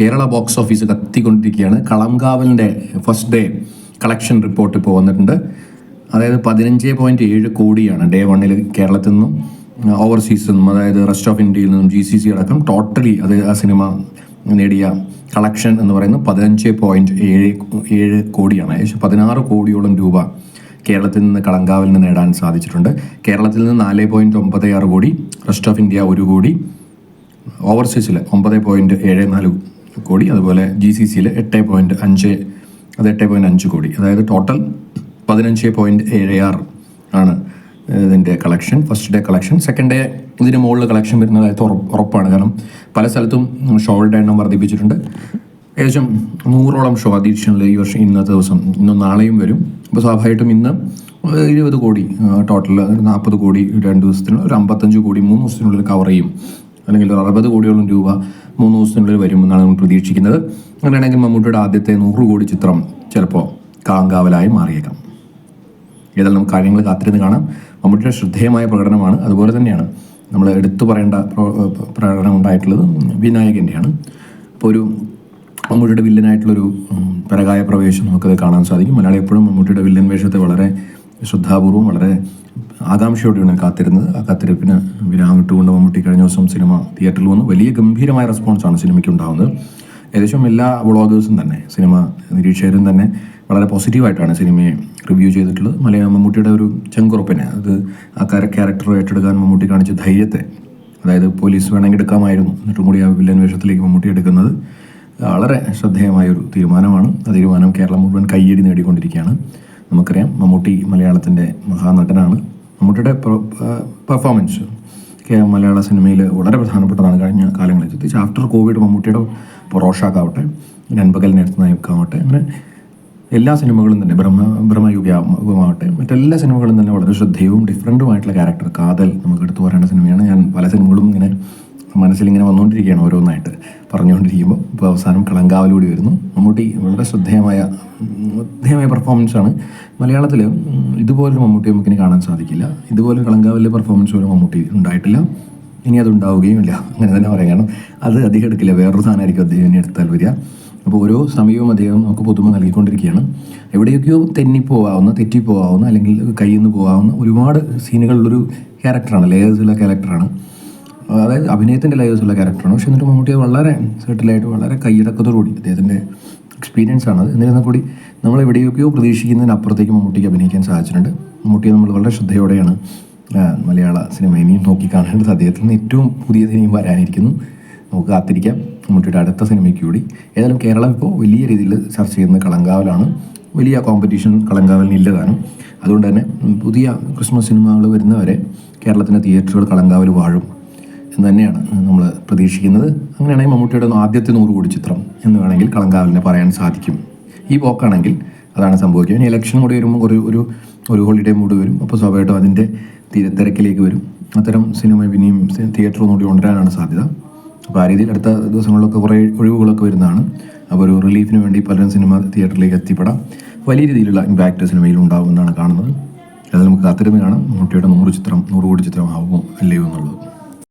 Kerala box office കത്തിക്കൊണ്ടിരിക്കുകയാണ്. കളംകാവലിന്റെ first day collection report ഇപ്പോൾ വന്നിട്ടുണ്ട്. അതായത് പതിനഞ്ച് പോയിന്റ് ഏഴ് കോടിയാണ് ഡേ വണ്ണിൽ കേരളത്തിൽ നിന്നും ഓവർസീസിൽ നിന്നും അതായത് റെസ്റ്റ് ഓഫ് ഇന്ത്യയിൽ നിന്നും ജി സി സി അടക്കം ടോട്ടലി അത് ആ സിനിമ നേടിയ കളക്ഷൻ എന്ന് പറയുന്നത് പതിനഞ്ച് പോയിന്റ് ഏഴ് ഏഴ് കോടിയാണ്. ഏകദേശം പതിനാറ് കോടിയോളം രൂപ കേരളത്തിൽ നിന്ന് കളങ്കാവലിന് നേടാൻ സാധിച്ചിട്ടുണ്ട്. കേരളത്തിൽ നിന്ന് നാല് പോയിന്റ് ഒമ്പത് ആറ് കോടി റെസ്റ്റ് ഓഫ് ഇന്ത്യ ഒരു കോടി ഓവർസീസിൽ ഒമ്പത് പോയിന്റ് ഏഴ് നാല് കോടി അതുപോലെ ജി സി സിയിൽ എട്ട് പോയിന്റ് അഞ്ച് അത് എട്ട് പോയിന്റ് അഞ്ച് കോടി. അതായത് ടോട്ടൽ പതിനഞ്ച് പോയിന്റ് ഏഴ് ആറ് ആണ് ഇതിന്റെ collection first day collection second day ഇതിന് മുകളിൽ കളക്ഷൻ വരുന്നതായിട്ട് ഉറപ്പ് ഉറപ്പാണ്. കാരണം പല സ്ഥലത്തും ഷോകളുടെ എണ്ണം വർദ്ധിപ്പിച്ചിട്ടുണ്ട്. ഏകദേശം നൂറോളം ഷോ അഡീഷണൽ ഈ വർഷം ഇന്നത്തെ ദിവസം ഇന്നും നാളെയും വരും. അപ്പോൾ സ്വാഭാവികമായിട്ടും ഇന്ന് ഇരുപത് കോടി ടോട്ടൽ നാൽപ്പത് കോടി രണ്ട് ദിവസത്തിനുള്ള ഒരു അമ്പത്തഞ്ച് കോടി മൂന്ന് ദിവസത്തിനുള്ളിൽ കവർ ചെയ്യും. അല്ലെങ്കിൽ ഒരു അറുപത് കോടിയോളം രൂപ മൂന്ന് ദിവസത്തിനുള്ളിൽ വരുമെന്നാണ് നമ്മൾ പ്രതീക്ഷിക്കുന്നത്. അങ്ങനെയാണെങ്കിൽ മമ്മൂട്ടിയുടെ ആദ്യത്തെ നൂറ് കോടി ചിത്രം ചിലപ്പോൾ കാങ്കാവലായി മാറിയേക്കാം. ഏതായാലും നമുക്ക് കാര്യങ്ങൾ കാത്തിരുന്ന് കാണാം. മമ്മൂട്ടിയുടെ ശ്രദ്ധേയമായ പ്രകടനമാണ്. അതുപോലെ തന്നെയാണ് നമ്മൾ എടുത്തു പറയേണ്ട പ്രകടനം ഉണ്ടായിട്ടുള്ളത് വിനായകന്റെയാണ് അപ്പോൾ ഒരു മമ്മൂട്ടിയുടെ വില്ലനായിട്ടുള്ളൊരു പരകായ പ്രവേശം നമുക്കത് കാണാൻ സാധിക്കും. മലയാളി എപ്പോഴും മമ്മൂട്ടിയുടെ വില്ലൻ വേഷത്തെ വളരെ ശ്രദ്ധാപൂർവം വളരെ ആകാംക്ഷയോടെയാണ് കാത്തിരുന്നത്. ആ കാത്തിരിപ്പിന് വിരാമിട്ടുകൊണ്ട് മമ്മൂട്ടി കഴിഞ്ഞ ദിവസം സിനിമ തിയേറ്ററിൽ വന്നു. വലിയ ഗംഭീരമായ റെസ്പോൺസാണ് സിനിമയ്ക്ക് ഉണ്ടാകുന്നത് ഏകദേശം എല്ലാ വ്ളോഗേഴ്സും തന്നെ സിനിമ നിരീക്ഷകരും തന്നെ വളരെ പോസിറ്റീവായിട്ടാണ് സിനിമയെ റിവ്യൂ ചെയ്തിട്ടുള്ളത്. മലയാള മമ്മൂട്ടിയുടെ ഒരു ചെങ്കുറപ്പിനെ അത് ആ ക്യാരക്ടർ ഏറ്റെടുക്കാൻ മമ്മൂട്ടി കാണിച്ച ധൈര്യത്തെ അതായത് പോലീസ് വേണമെങ്കിൽ എടുക്കാമായിരുന്നു. എന്നിട്ടും കൂടി ആ വില്ലൻ വേഷത്തിലേക്ക് മമ്മൂട്ടി എടുക്കുന്നത് വളരെ ശ്രദ്ധേയമായ ഒരു തീരുമാനമാണ്. ആ തീരുമാനം കേരളം മുഴുവൻ കയ്യടി നേടിക്കൊണ്ടിരിക്കുകയാണ്. നമുക്കറിയാം. മമ്മൂട്ടി മലയാളത്തിന്റെ മഹാനടനാണ്. മമ്മൂട്ടിയുടെ പെർഫോമൻസ് മലയാള സിനിമയിൽ വളരെ പ്രധാനപ്പെട്ടതാണ് കഴിഞ്ഞ കാലങ്ങളിൽ. പ്രത്യേകിച്ച് ആഫ്റ്റർ കോവിഡ് മമ്മൂട്ടിയുടെ പൊറോഷാക്കാവട്ടെ നൻപകൽ നേരത്തെ നായക്കാവട്ടെ അങ്ങനെ എല്ലാ സിനിമകളും തന്നെ ബ്രഹ്മ ബ്രഹ്മയുഗമാവട്ടെ മറ്റെല്ലാ സിനിമകളും തന്നെ വളരെ ശ്രദ്ധേയവും ഡിഫറന്റുമായിട്ടുള്ള ക്യാരക്ടർ കാതൽ നമുക്ക് എടുത്തു പറയേണ്ട സിനിമയാണ്. ഞാൻ പല സിനിമകളും ഇങ്ങനെ മനസ്സിൽ ഇങ്ങനെ വന്നുകൊണ്ടിരിക്കുകയാണ് ഓരോന്നായിട്ട്. പറഞ്ഞുകൊണ്ടിരിക്കുമ്പോൾ ഇപ്പോൾ അവസാനം കളങ്കാവലൂടി വരുന്നു. മമ്മൂട്ടി വളരെ ശ്രദ്ധേയമായ ശ്രദ്ധേയമായ പെർഫോമൻസാണ് മലയാളത്തിൽ ഇതുപോലൊരു മമ്മൂട്ടി നമുക്ക് ഇനി കാണാൻ സാധിക്കില്ല. ഇതുപോലെ കളങ്കാവലിലെ പെർഫോമൻസ് ഒരു മമ്മൂട്ടി ഉണ്ടായിട്ടില്ല. ഇനി അത് ഉണ്ടാവുകയും ഇല്ല. അങ്ങനെ തന്നെ പറയാം. കാരണം അത് അധികം എടുക്കില്ല. വേറൊരു സാധനമായിരിക്കും അദ്ദേഹം ഇനി എടുത്താൽ വരിക. അപ്പോൾ ഓരോ സമയവും അദ്ദേഹം നമുക്ക് പുതുമ നൽകിക്കൊണ്ടിരിക്കുകയാണ്. എവിടെയൊക്കെയോ തെന്നിപ്പോവാവുന്ന തെറ്റിപ്പോവാവുന്ന അല്ലെങ്കിൽ കയ്യിൽ നിന്ന് പോകാവുന്ന ഒരുപാട് സീനുകളിലൊരു ക്യാരക്ടറാണ് ലേയേഴ്സുള്ള ക്യാരക്ടറാണ് അതായത് അഭിനയത്തിന്റെ ലേയേഴ്സുള്ള ക്യാരക്ടറാണ് പക്ഷെ എന്നിട്ട് മമ്മൂട്ടി വളരെ സെറ്റിലായിട്ട് വളരെ കൈയടക്കത്തോടുകൂടി അദ്ദേഹത്തിന്റെ എക്സ്പീരിയൻസ് ആണ്. എന്നിരുന്നാൽ കൂടി നമ്മൾ എവിടെയൊക്കെയോ പ്രതീക്ഷിക്കുന്നതിനപ്പുറത്തേക്ക് മമ്മൂട്ടിക്ക് അഭിനയിക്കാൻ സാധിച്ചിട്ടുണ്ട്. മമ്മൂട്ടിയെ നമ്മൾ വളരെ ശ്രദ്ധയോടെയാണ് മലയാള സിനിമ ഇനിയും നോക്കി കാണേണ്ടത് അദ്ദേഹത്തിൽ നിന്ന് ഏറ്റവും പുതിയ സിനിമ വരാനിരിക്കുന്നു. നമുക്ക് കാത്തിരിക്കാം. മമ്മൂട്ടിയുടെ അടുത്ത സിനിമയ്ക്ക് കൂടി. ഏതായാലും കേരളം ഇപ്പോൾ വലിയ രീതിയിൽ ചർച്ച ചെയ്യുന്ന കളങ്കാവലാണ്. വലിയ കോമ്പറ്റീഷൻ കളങ്കാവലിന് ഇല്ലതാനും അതുകൊണ്ട് തന്നെ പുതിയ ക്രിസ്മസ് സിനിമകൾ വരുന്നവരെ കേരളത്തിന്റെ തിയേറ്ററുകൾ കളങ്കാവൽ വാഴും. എന്ന് തന്നെയാണ് നമ്മൾ പ്രതീക്ഷിക്കുന്നത്. അങ്ങനെയാണെങ്കിൽ മമ്മൂട്ടിയുടെ ആദ്യത്തെ നൂറ് കോടി ചിത്രം എന്ന് വേണമെങ്കിൽ കളങ്കാവലിനെ പറയാൻ സാധിക്കും. ഈ പോക്കാണെങ്കിൽ അതാണ് സംഭവിക്കുക. ഇനി ഇലക്ഷൻ കൂടി വരുമ്പോൾ ഒരു ഒരു ഒരു ഹോളിഡേ മൂഡ് വരും. അപ്പോൾ സ്വാഭാവികമായിട്ടും അതിന്റെ തീരെ തിരക്കിലേക്ക് വരും. അത്തരം സിനിമ ഇനിയും തിയേറ്റർ കൂടി കൊണ്ടുവരാനാണ് സാധ്യത. അപ്പോൾ ആ രീതിയിൽ അടുത്ത ദിവസങ്ങളിലൊക്കെ കുറേ ഒഴിവുകളൊക്കെ വരുന്നതാണ്. അപ്പോൾ ഒരു റിലീഫിന് വേണ്ടി പലരും സിനിമ തിയേറ്ററിലേക്ക് എത്തിപ്പെടാം. വലിയ രീതിയിലുള്ള ഇമ്പാക്റ്റ് സിനിമയിൽ ഉണ്ടാകുമെന്നാണ് കാണുന്നത്. അത് നമുക്ക് കാത്തിരുന്ന് കാണാം. മമ്മൂട്ടിയുടെ നൂറ് ചിത്രം നൂറ് കോടി ചിത്രം ആവുമോ അല്ലയോ എന്നുള്ളത്.